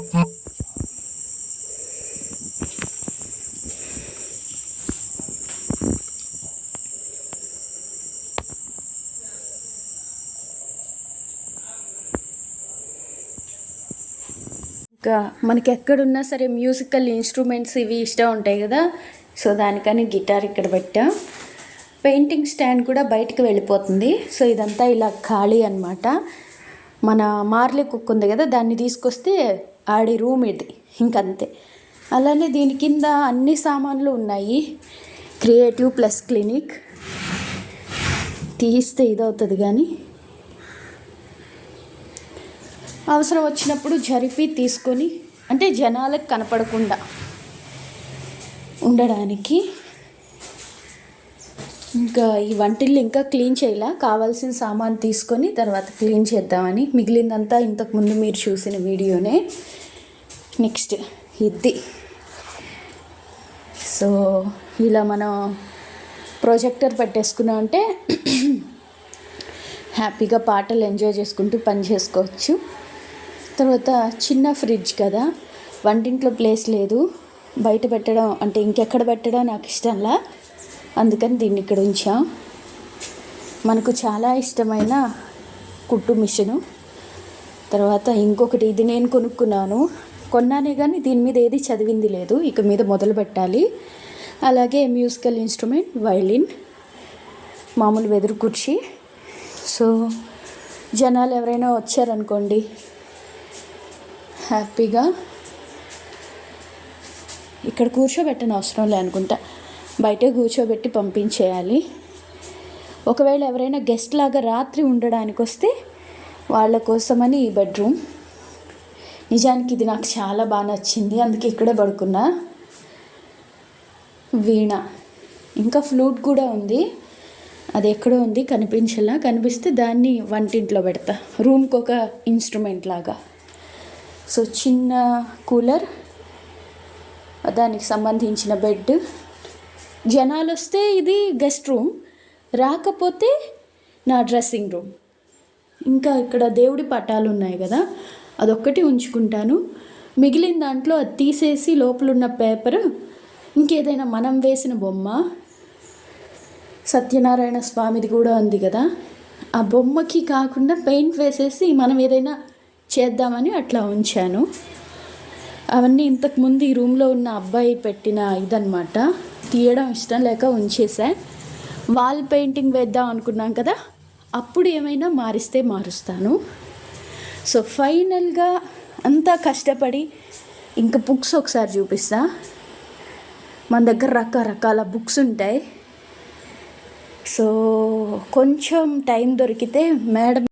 ఇంకా మనకి ఎక్కడున్నా సరే మ్యూజికల్ ఇన్స్ట్రుమెంట్స్ ఇవి ఇష్టం ఉంటాయి కదా. సో దానికని గిటార్ ఇక్కడ పెట్టా. పెయింటింగ్ స్టాండ్ కూడా బయటికి వెళ్ళిపోతుంది. సో ఇదంతా ఇలా ఖాళీ అన్నమాట. మన మార్లే కుక్ ఉంది కదా దాన్ని తీసుకొస్తే ఆడి రూమ్ ఇది ఇంకంతే. అలానే దీని కింద అన్ని సామాన్లు ఉన్నాయి. Creative plus clinic. తీస్తే ఇదవుతుంది కానీ అవసరం వచ్చినప్పుడు జరిపి తీసుకొని అంటే జనాలకు కనపడకుండా ఉండడానికి ఇంకా ఈ వంటిల్లు ఇంకా క్లీన్ చేయాల? కావాల్సిన సామాన్ తీసుకొని తర్వాత క్లీన్ చేద్దామని. మిగిలిందంతా ఇంతకుముందు మీరు చూసిన వీడియోనే. నెక్స్ట్ ఇది. సో ఇలా మనం ప్రొజెక్టర్ పెట్టేసుకున్నాం అంటే హ్యాపీగా పాటలు ఎంజాయ్ చేసుకుంటూ పని చేసుకోవచ్చు. తర్వాత చిన్న ఫ్రిడ్జ్ కదా. వంటింట్లో ప్లేస్ లేదు. బయట పెట్టడం అంటే ఇంకెక్కడ పెట్టడం నాకు ఇష్టంలా. అందుకని దీన్ని ఇక్కడ ఉంచా. మనకు చాలా ఇష్టమైన కుట్టు మిషను. తర్వాత ఇంకొకటి ఇది నేను కొనుక్కున్నాను. కొన్నానే కానీ దీని మీద ఏది చదివింది లేదు. ఇక మీద మొదలు పెట్టాలి. అలాగే మ్యూజికల్ ఇన్స్ట్రుమెంట్ వైలిన్ మామూలు వెదురు కుర్చీ. సో జనాలు ఎవరైనా వచ్చారనుకోండి హ్యాపీగా ఇక్కడ కూర్చోబెట్టని అవసరం లే అనుకుంటా. బయటే కూర్చోబెట్టి పంపించేయాలి. ఒకవేళ ఎవరైనా గెస్ట్ లాగా రాత్రి ఉండడానికి వస్తే వాళ్ళ కోసమని ఈ బెడ్రూమ్. నిజానికి ఇది నాకు చాలా బాగా నచ్చింది అందుకే ఇక్కడే పడుకున్నా. వీణ. ఇంకా ఫ్లూట్ కూడా ఉంది. అది ఎక్కడో ఉంది కనిపించలా. కనిపిస్తే దాన్ని వంటింట్లో పెడతా. రూమ్కి ఒక ఇన్స్ట్రుమెంట్ లాగా. సో చిన్న కూలర్. దానికి సంబంధించిన బెడ్. జనాలు వస్తే ఇది గెస్ట్ రూమ్ రాకపోతే నా డ్రెస్సింగ్ రూమ్. ఇంకా ఇక్కడ దేవుడి పటాలు ఉన్నాయి కదా అదొక్కటి ఉంచుకుంటాను. మిగిలిన దాంట్లో అది తీసేసి లోపల ఉన్న పేపర్ ఇంకేదైనా మనం వేసిన బొమ్మ. సత్యనారాయణ స్వామిది కూడా ఉంది కదా ఆ బొమ్మకి కాకుండా పెయింట్ వేసేసి మనం ఏదైనా చేద్దామని అట్లా ఉంచాను. అవన్నీ ఇంతకుముందు ఈ రూమ్లో ఉన్న అబ్బాయి పెట్టిన ఇదనమాట తీయడం ఇష్టం లేక ఉంచేసా. వాల్ పెయింటింగ్ వేద్దాం అనుకున్నాం కదా అప్పుడు ఏమైనా మారిస్తే మారుస్తాను. సో ఫైనల్గా అంతా కష్టపడి ఇంకా బుక్స్ ఒకసారి చూపిస్తా. మన దగ్గర రకరకాల బుక్స్ ఉంటాయి. సో కొంచెం టైం దొరికితే మేడం